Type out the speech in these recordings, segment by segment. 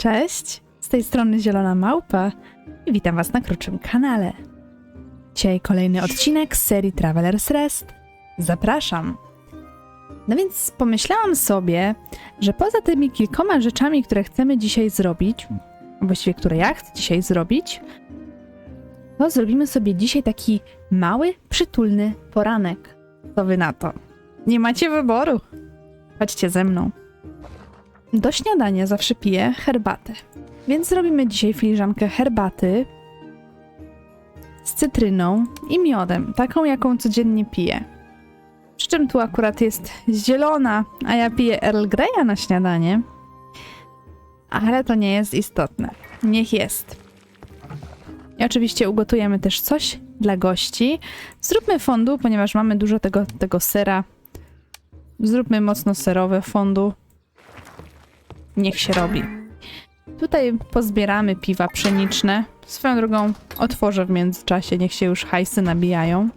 Cześć, z tej strony Zielona Małpa i witam Was na krótszym kanale. Dzisiaj kolejny odcinek z serii Traveler's Rest. Zapraszam! No więc pomyślałam sobie, że poza tymi kilkoma rzeczami, które chcemy dzisiaj zrobić, właściwie które ja chcę dzisiaj zrobić, to zrobimy sobie dzisiaj taki mały, przytulny poranek. Co wy na to? Nie macie wyboru. Chodźcie ze mną. Do śniadania zawsze piję herbatę. Więc zrobimy dzisiaj filiżankę herbaty z cytryną i miodem, taką jaką codziennie piję. Przy czym tu akurat jest zielona, a ja piję Earl Greya na śniadanie. Ale to nie jest istotne. Niech jest. I oczywiście ugotujemy też coś dla gości. Zróbmy fondu, ponieważ mamy dużo tego, tego sera. Zróbmy mocno serowe fondu. Niech się robi. Tutaj pozbieramy piwa pszeniczne. Swoją drogą otworzę w międzyczasie, niech się już hajsy nabijają.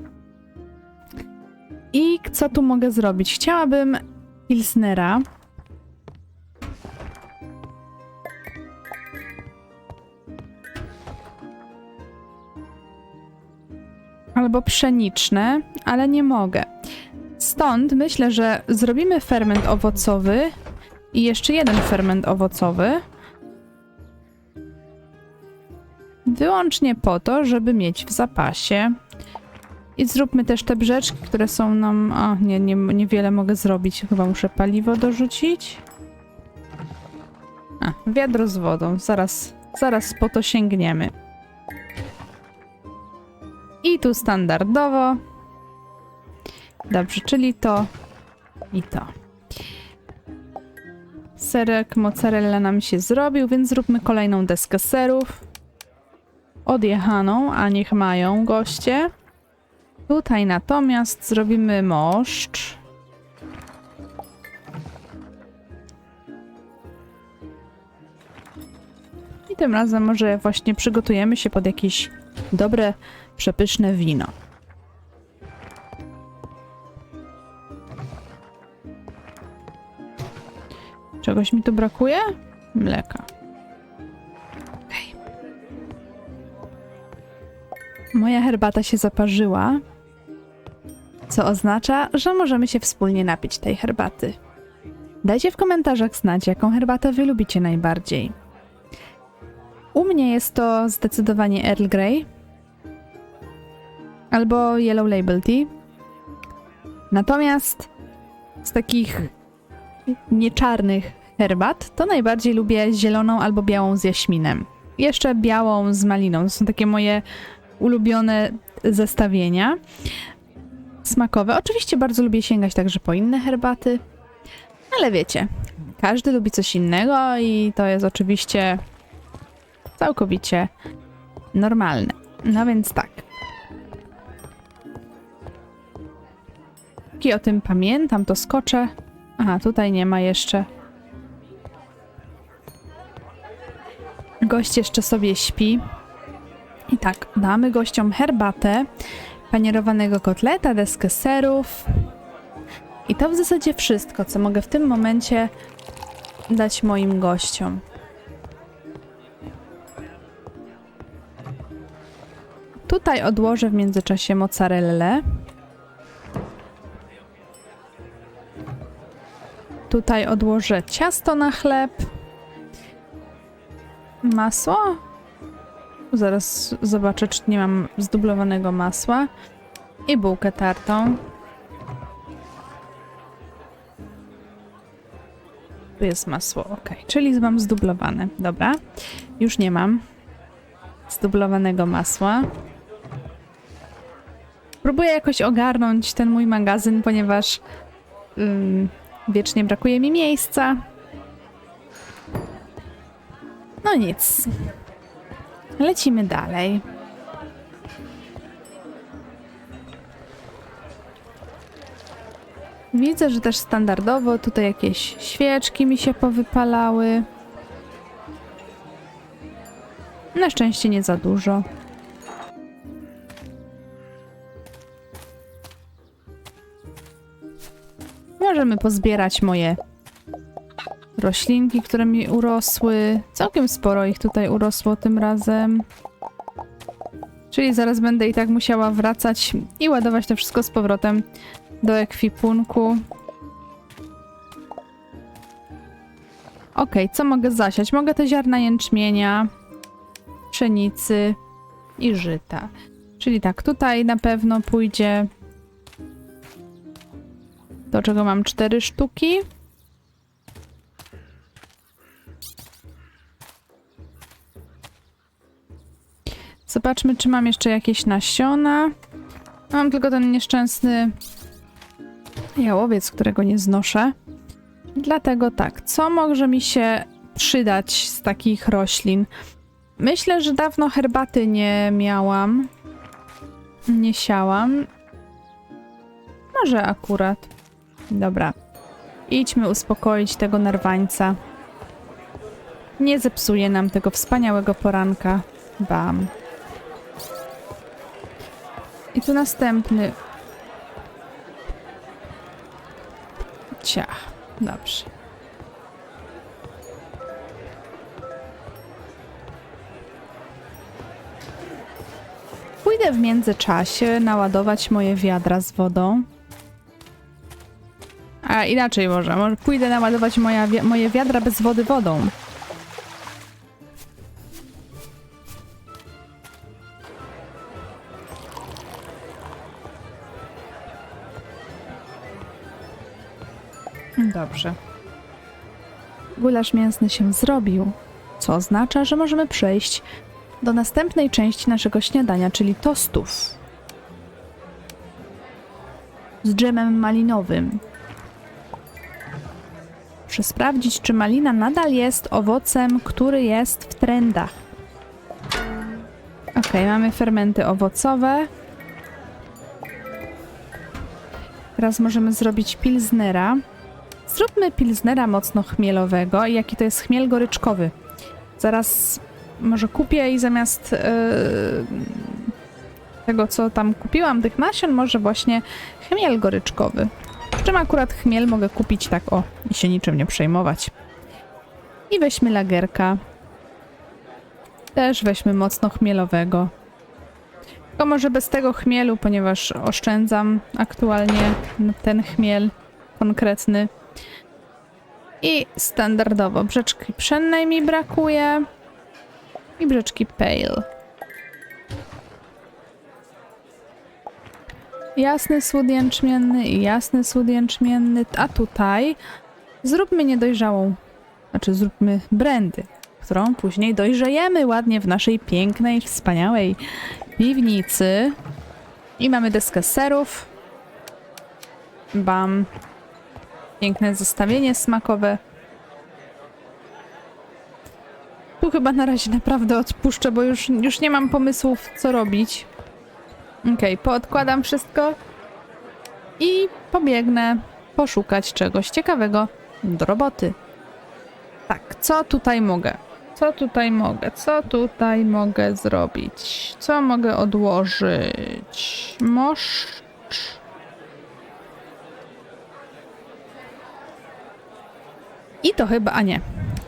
I co tu mogę zrobić? Chciałabym pilsnera. Albo pszeniczne, ale nie mogę. Stąd myślę, że zrobimy ferment owocowy i jeszcze jeden ferment owocowy. Wyłącznie po to, żeby mieć w zapasie. I zróbmy też te brzeczki, które są nam... O, nie, nie, niewiele mogę zrobić. Chyba muszę paliwo dorzucić. A, wiadro z wodą. Zaraz, zaraz po to sięgniemy. I tu standardowo. Dobrze, czyli to i to. Serek mozzarella nam się zrobił, więc zróbmy kolejną deskę serów. Odjechaną, a niech mają goście. Tutaj natomiast zrobimy moszcz. I tym razem może właśnie przygotujemy się pod jakieś dobre, przepyszne wino. Czegoś mi tu brakuje? Mleka. Okej. Moja herbata się zaparzyła, co oznacza, że możemy się wspólnie napić tej herbaty. Dajcie w komentarzach znać, jaką herbatę wy lubicie najbardziej. U mnie jest to zdecydowanie Earl Grey albo Yellow Label Tea. Natomiast z takich nieczarnych herbat, to najbardziej lubię zieloną albo białą z jaśminem. Jeszcze białą z maliną. To są takie moje ulubione zestawienia smakowe. Oczywiście bardzo lubię sięgać także po inne herbaty, ale wiecie, każdy lubi coś innego i to jest oczywiście całkowicie normalne. No więc tak. Póki o tym pamiętam, to skoczę. Aha, tutaj nie ma jeszcze. Gość jeszcze sobie śpi. I tak, damy gościom herbatę, panierowanego kotleta, deskę serów. I to w zasadzie wszystko, co mogę w tym momencie dać moim gościom. Tutaj odłożę w międzyczasie mozzarellę. Tutaj odłożę ciasto na chleb. Masło? Zaraz zobaczę, czy nie mam zdublowanego masła. I bułkę tartą. Tu jest masło, ok. Czyli mam zdublowane. Dobra. Już nie mam zdublowanego masła. Próbuję jakoś ogarnąć ten mój magazyn, ponieważ ym, wiecznie brakuje mi miejsca. No nic. Lecimy dalej. Widzę, że też standardowo tutaj jakieś świeczki mi się powypalały. Na szczęście nie za dużo. Możemy pozbierać moje roślinki, które mi urosły. Całkiem sporo ich tutaj urosło tym razem. Czyli zaraz będę i tak musiała wracać i ładować to wszystko z powrotem do ekwipunku. Okej, co mogę zasiać? Mogę te ziarna jęczmienia, pszenicy i żyta. Czyli tak, tutaj na pewno pójdzie do czego mam cztery sztuki. Zobaczmy, czy mam jeszcze jakieś nasiona. Mam tylko ten nieszczęsny jałowiec, którego nie znoszę. Dlatego tak, co może mi się przydać z takich roślin? Myślę, że dawno herbaty nie miałam. Nie siałam. Może akurat. Dobra. Idźmy uspokoić tego narwańca. Nie zepsuje nam tego wspaniałego poranka. Bam. I tu następny. Ciach. Dobrze. Pójdę w międzyczasie naładować moje wiadra z wodą. A inaczej może. Może pójdę naładować moja, moje wiadra bez wody wodą. Dobrze. Gulasz mięsny się zrobił, co oznacza, że możemy przejść do następnej części naszego śniadania, czyli tostów. Z dżemem malinowym. Muszę sprawdzić, czy malina nadal jest owocem, który jest w trendach. Ok, mamy fermenty owocowe. Teraz możemy zrobić pilznera. Zróbmy pilznera mocno chmielowego. I jaki to jest chmiel goryczkowy? Zaraz może kupię i zamiast yy, tego, co tam kupiłam, tych nasion, może właśnie chmiel goryczkowy. Czym akurat chmiel mogę kupić tak o i się niczym nie przejmować. I weźmy lagerka. Też weźmy mocno chmielowego. Tylko może bez tego chmielu, ponieważ oszczędzam aktualnie ten chmiel konkretny. I standardowo brzeczki pszennej mi brakuje. I brzeczki pale. Jasny słód jęczmienny i jasny słód jęczmienny. A tutaj zróbmy niedojrzałą, znaczy zróbmy brandy, którą później dojrzejemy ładnie w naszej pięknej, wspaniałej piwnicy. I mamy deskę serów. Bam. Piękne zestawienie smakowe. Tu chyba na razie naprawdę odpuszczę, bo już, już nie mam pomysłów, co robić. Okej, poodkładam wszystko i pobiegnę poszukać czegoś ciekawego do roboty. Tak, co tutaj mogę? Co tutaj mogę? Co tutaj mogę zrobić? Co mogę odłożyć? Moszcz. I to chyba, a nie.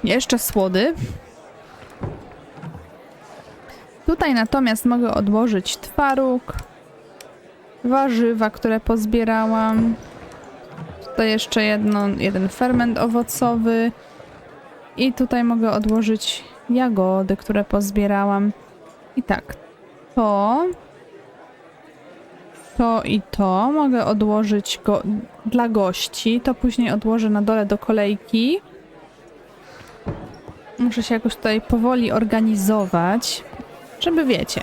Jeszcze słody. Tutaj natomiast mogę odłożyć twaróg, warzywa, które pozbierałam. Tutaj jeszcze jedno, jeden ferment owocowy. I tutaj mogę odłożyć jagody, które pozbierałam. I tak, to, to i to mogę odłożyć go dla gości. To później odłożę na dole do kolejki. Muszę się jakoś tutaj powoli organizować, żeby wiecie,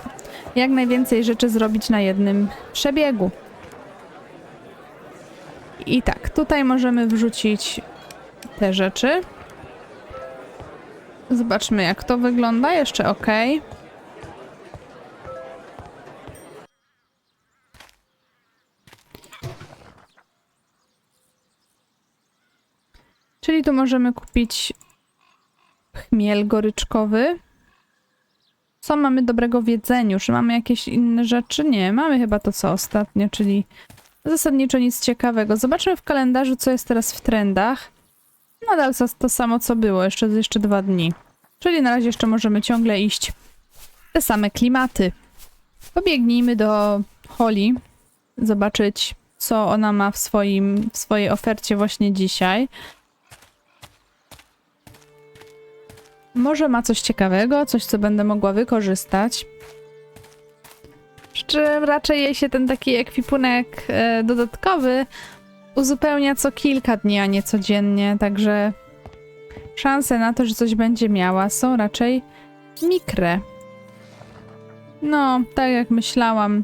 jak najwięcej rzeczy zrobić na jednym przebiegu. I tak, tutaj możemy wrzucić te rzeczy. Zobaczmy, jak to wygląda. Jeszcze ok. Czyli tu możemy kupić chmiel goryczkowy. Co mamy dobrego w jedzeniu? Czy mamy jakieś inne rzeczy? Nie, mamy chyba to co ostatnio, czyli zasadniczo nic ciekawego. Zobaczmy w kalendarzu, co jest teraz w trendach. Nadal to, to samo co było, jeszcze, jeszcze dwa dni. Czyli na razie jeszcze możemy ciągle iść te same klimaty. Pobiegnijmy do Holly, zobaczyć co ona ma w, swoim, w swojej ofercie właśnie dzisiaj. Może ma coś ciekawego, coś co będę mogła wykorzystać. Przy czym raczej jej się ten taki ekwipunek e, dodatkowy uzupełnia co kilka dni, a nie codziennie, także szanse na to, że coś będzie miała są raczej mikre. No, tak jak myślałam,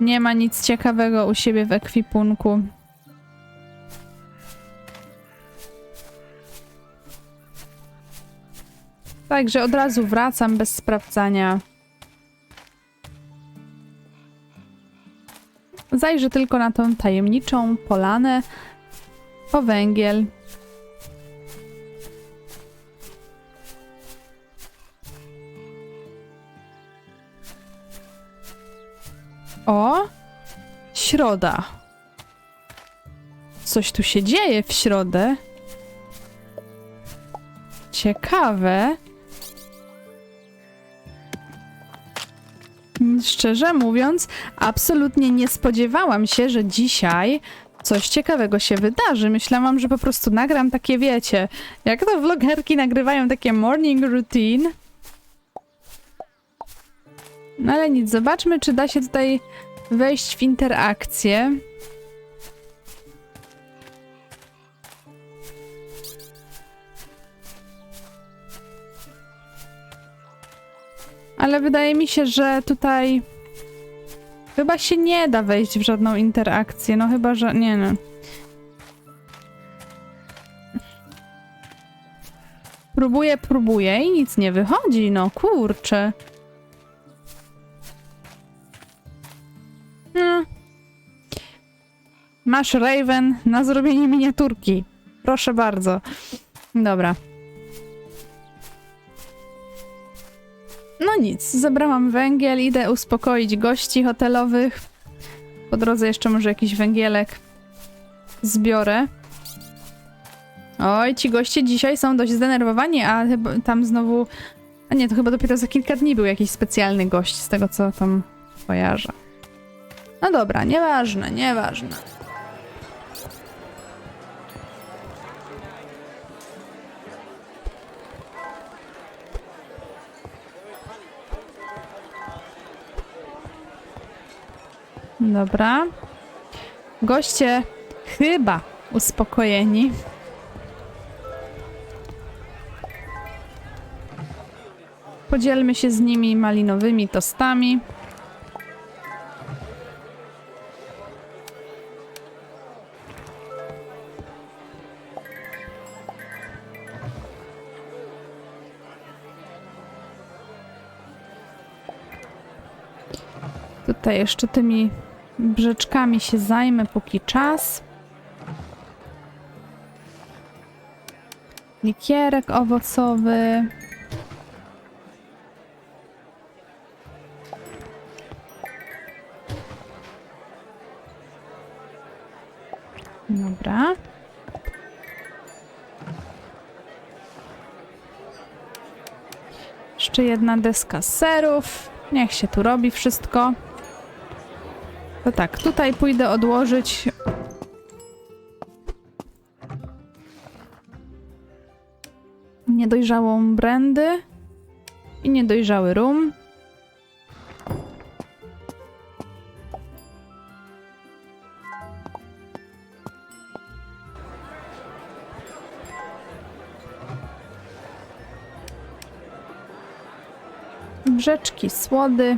nie ma nic ciekawego u siebie w ekwipunku. Także od razu wracam bez sprawdzania. Zajrzę tylko na tą tajemniczą polanę po węgiel. O! Środa. Coś tu się dzieje w środę. Ciekawe. Szczerze mówiąc, absolutnie nie spodziewałam się, że dzisiaj coś ciekawego się wydarzy. Myślałam, że po prostu nagram takie, wiecie, jak to vlogerki nagrywają takie morning routine. No ale nic, zobaczmy, czy da się tutaj wejść w interakcję. Ale wydaje mi się, że tutaj chyba się nie da wejść w żadną interakcję. No chyba, że nie no. Próbuję, próbuję i nic nie wychodzi. No kurczę. No. Masz Raven na zrobienie miniaturki. Proszę bardzo. Dobra. No nic, zebrałam węgiel, idę uspokoić gości hotelowych. Po drodze jeszcze może jakiś węgielek zbiorę. Oj, ci goście dzisiaj są dość zdenerwowani, a chyba tam znowu... A nie, to chyba dopiero za kilka dni był jakiś specjalny gość, z tego co tam kojarzę. No dobra, nieważne, nieważne. Dobra. Goście chyba uspokojeni. Podzielmy się z nimi malinowymi tostami. Tutaj jeszcze tymi brzeczkami się zajmę póki czas. Likierek owocowy. Dobra. Jeszcze jedna deska serów. Niech się tu robi wszystko. To tak, tutaj pójdę odłożyć. Niedojrzałą brandy i niedojrzały rum. Brzeczki, słody.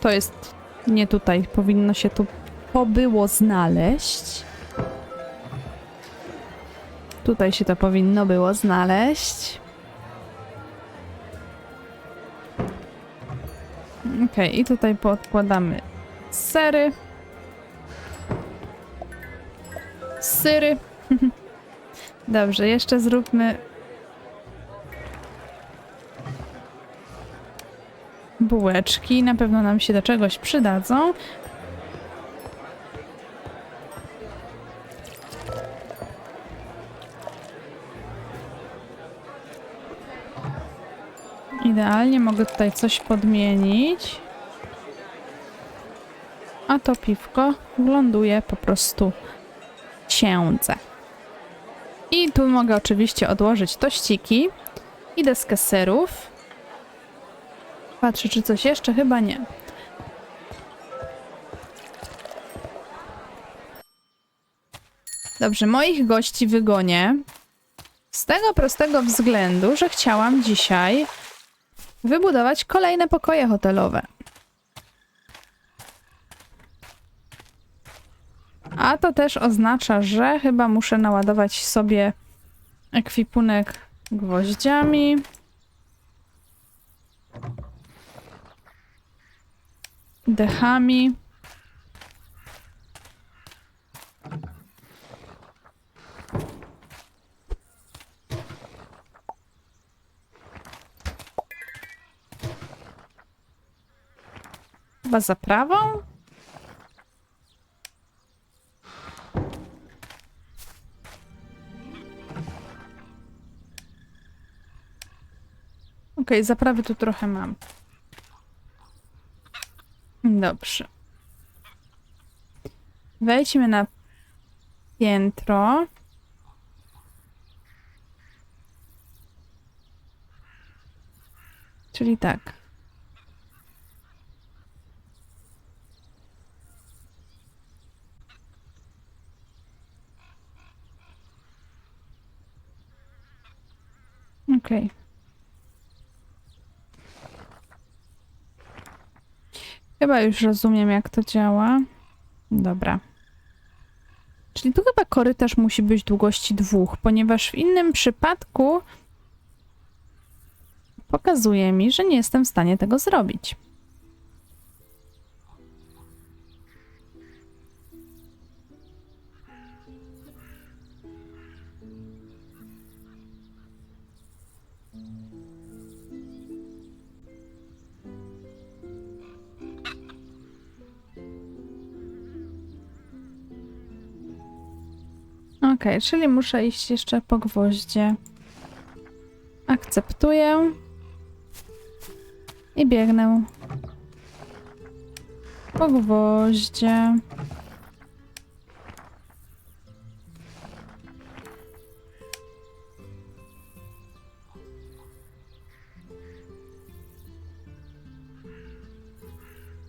To jest nie tutaj. Powinno się tu pobyło znaleźć. Tutaj się to powinno było znaleźć. Ok, i tutaj podkładamy sery. Syry. Dobrze, jeszcze zróbmy bułeczki. Na pewno nam się do czegoś przydadzą. Idealnie mogę tutaj coś podmienić. A to piwko ląduje po prostu księdze. I tu mogę oczywiście odłożyć tościki i deskę serów. Patrzę, czy coś jeszcze? Chyba nie. Dobrze, moich gości wygonię. Z tego prostego względu, że chciałam dzisiaj wybudować kolejne pokoje hotelowe. A to też oznacza, że chyba muszę naładować sobie ekwipunek gwoździami. Dechami. Chyba zaprawą? Okej, zaprawy tu trochę mam. Dobrze. Wejdźmy na piętro. Czyli tak. Okej. Chyba już rozumiem, jak to działa. Dobra. Czyli tu chyba korytarz musi być długości dwóch, ponieważ w innym przypadku pokazuje mi, że nie jestem w stanie tego zrobić. Czyli muszę iść jeszcze po gwoździe. Akceptuję. I biegnę. Po gwoździe.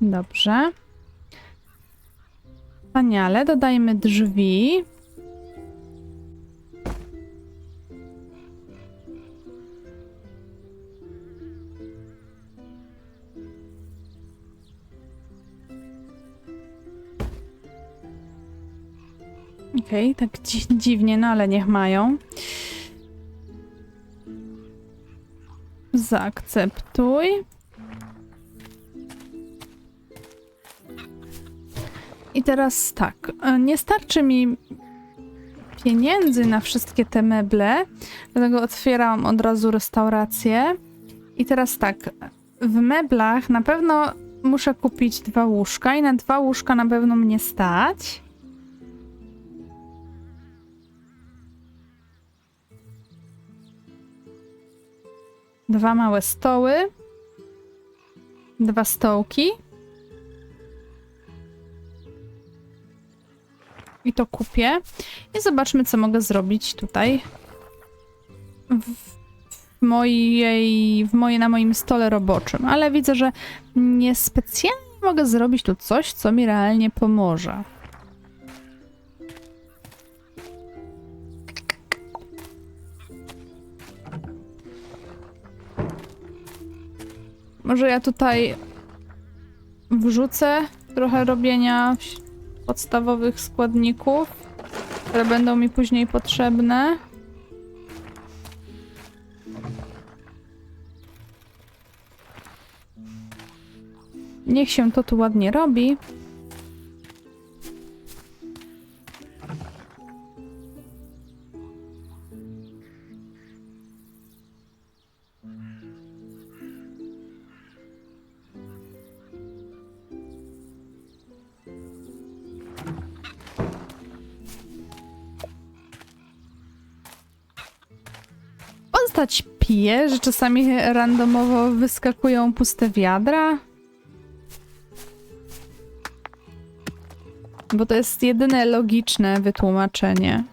Dobrze. Wspaniale, dodajmy drzwi. Okej, tak dzi dziwnie, no ale niech mają. Zaakceptuj. I teraz tak, e, nie starczy mi pieniędzy na wszystkie te meble, dlatego otwieram od razu restaurację. I teraz tak, w meblach na pewno muszę kupić dwa łóżka i na dwa łóżka na pewno mnie stać. Dwa małe stoły. Dwa stołki. I to kupię. I zobaczmy, co mogę zrobić tutaj. W, mojej, w moje, na moim stole roboczym. Ale widzę, że niespecjalnie mogę zrobić tu coś, co mi realnie pomoże. Może ja tutaj wrzucę trochę robienia podstawowych składników, które będą mi później potrzebne. Niech się to tu ładnie robi. Postać pije, że czasami randomowo wyskakują puste wiadra? Bo to jest jedyne logiczne wytłumaczenie.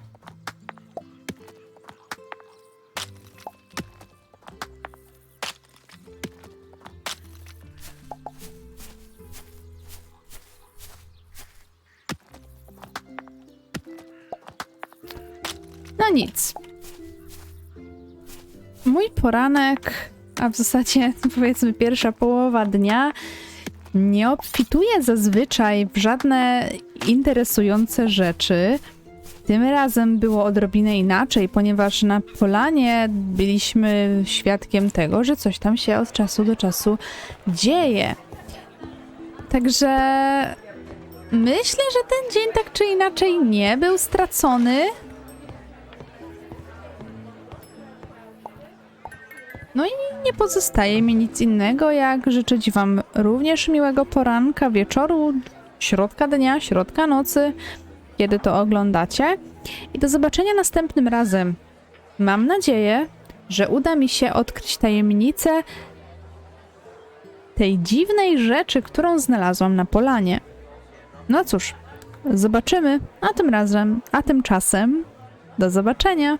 Poranek, a w zasadzie powiedzmy pierwsza połowa dnia, nie obfituje zazwyczaj w żadne interesujące rzeczy. Tym razem było odrobinę inaczej, ponieważ na polanie byliśmy świadkiem tego, że coś tam się od czasu do czasu dzieje. Także myślę, że ten dzień tak czy inaczej nie był stracony. No i nie pozostaje mi nic innego, jak życzyć Wam również miłego poranka, wieczoru, środka dnia, środka nocy, kiedy to oglądacie. I do zobaczenia następnym razem. Mam nadzieję, że uda mi się odkryć tajemnicę tej dziwnej rzeczy, którą znalazłam na polanie. No cóż, zobaczymy, a tym razem, a tymczasem do zobaczenia.